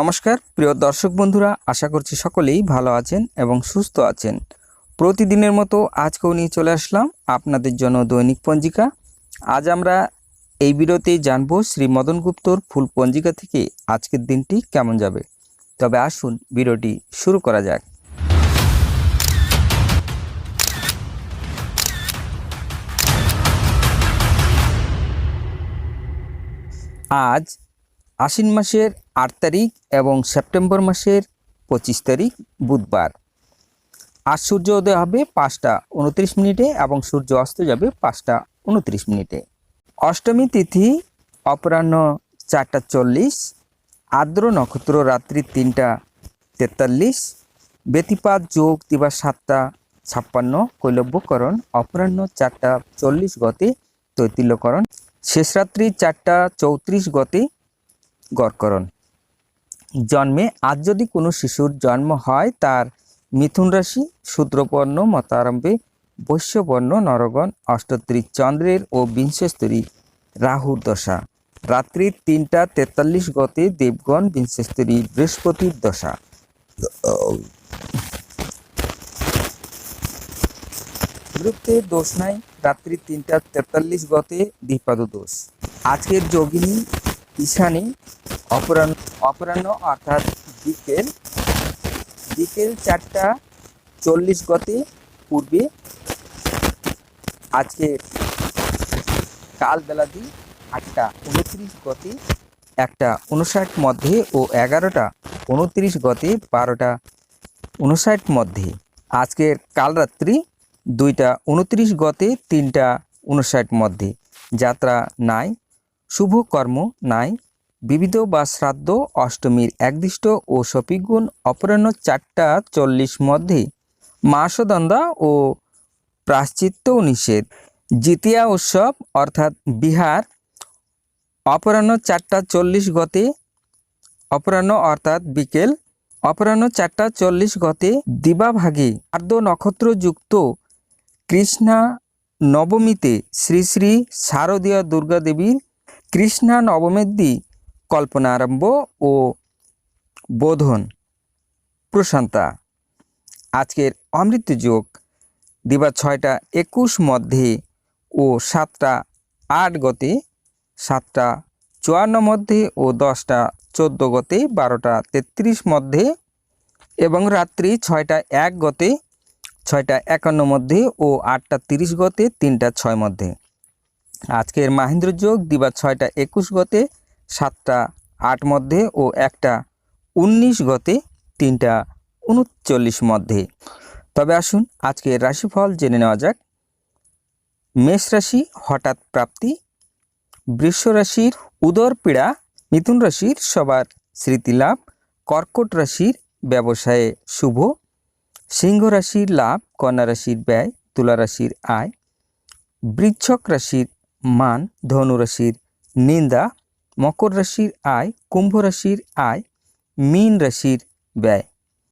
নমস্কার, প্রিয় দর্শক বন্ধুরা, আশা করছি সকলেই ভালো আছেন এবং সুস্থ আছেন। প্রতিদিনের মতো আজকেও নিয়ে চলে আসলাম আপনাদের জন্য দৈনিক পঞ্জিকা। আজ আমরা এই ভিডিওতেই জানব শ্রী মদন গুপ্তর ফুল পঞ্জিকা থেকে আজকের দিনটি কেমন যাবে। তবে আসুন ভিডিওটি শুরু করা যাক। আজ আশ্বিন মাসের আট তারিখ এবং সেপ্টেম্বর মাসের পঁচিশ তারিখ বুধবার। আজ সূর্য উদয় হবে পাঁচটা উনত্রিশ মিনিটে এবং সূর্য অস্ত যাবে পাঁচটা উনত্রিশ মিনিটে। অষ্টমী তিথি অপরাহ্ন চারটা চল্লিশ, আর্দ্র নক্ষত্র রাত্রি তিনটা তেতাল্লিশ ব্যতিপাত যোগ দিবা সাতটা ছাপ্পান্ন, কৈলব্যকরণ অপরাহ্ন চারটা চল্লিশ গতে তৈতিল্যকরণ শেষ রাত্রি চারটা চৌত্রিশ গতে গড়করণ জন্মে আজ যদি কোনো শিশুর জন্ম হয়, তার মিথুন রাশি, শূদ্রপর্ণ, মতারম্ভে বৈশ্যবর্ণ নরগণ অষ্টত্রী চন্দ্রের ও বিংশস্তরী রাহুর দশা। রাত্রি তিনটা তেতাল্লিশ গতে দেবগণ বিংশস্তরী বৃহস্পতির দশা। বৃত্তের দোষ নাই রাত্রি তিনটা তেতাল্লিশ গতে দ্বিপাদ দোষ। আজকের যোগিনী ঈশানী অপরাহ্ন অপরাহ্ন অর্থাৎ বিকেল বিকেল চারটা চল্লিশ গতে পূর্বে আজকে কাল বেলাদি আটটা উনত্রিশ গতে একটা উনষাট মধ্যে ও এগারোটা উনত্রিশ গতে বারোটা উনষাট মধ্যে। আজকের কাল রাত্রি দুইটা উনত্রিশ গতে তিনটা উনষাট মধ্যে। যাত্রা নাই। শুভ কর্ম নাই। বিবিধ বা শ্রাদ্ধ অষ্টমীর একদিষ্ট ও সপিগুণ অপরাহ্ন চারটা চল্লিশ মধ্যে। মাসদন্দা ও প্রাশ্চিত্য নিষেধ। জিতিয়া উৎসব অর্থাৎ বিহার অপরাহ্ন চারটা চল্লিশ গতে। অপরাহ্ন অর্থাৎ বিকেল অপরাহ্ন চারটা চল্লিশ গতে দিবাভাগে আর্দ্র নক্ষত্রযুক্ত কৃষ্ণা নবমীতে শ্রী শ্রী শারদীয় দুর্গা দেবীর কৃষ্ণা নবমের দি কল্পনা আরম্ভ ও বোধন। প্রশান্তা, আজকের অমৃত যোগ, দিবা ছয়টা একুশ মধ্যে ও সাতটা আট গতে, সাতটা চুয়ান্ন মধ্যে ও দশটা চোদ্দ গতে, বারোটা তেত্রিশ মধ্যে এবং রাত্রি ছয়টা এক গতে, ছয়টা একান্ন মধ্যে ও আটটা তিরিশ গতে, তিনটা ছয় মধ্যে। আজকের মাহেন্দ্র যোগ দিবা ছয়টা একুশ গতে, সাতটা আট মধ্যে ও একটা উনিশ গতে, তিনটা উনচল্লিশ মধ্যে। তবে আসুন আজকের রাশিফল জেনে নেওয়া যাক। মেষ রাশি হঠাৎ প্রাপ্তি, বৃষ রাশির উদর পীড়া, মিথুন রাশির সবার স্মৃতিলাভ কর্কট রাশির ব্যবসায়ে শুভ, সিংহ রাশির লাভ, কন্যা রাশির ব্যয়, তুলা রাশির আয় বৃচ্ছক রাশির মান ধনুরাশির নিন্দা মকর রাশির আয় কুম্ভ রাশির আয় মীন রাশির ব্যয়।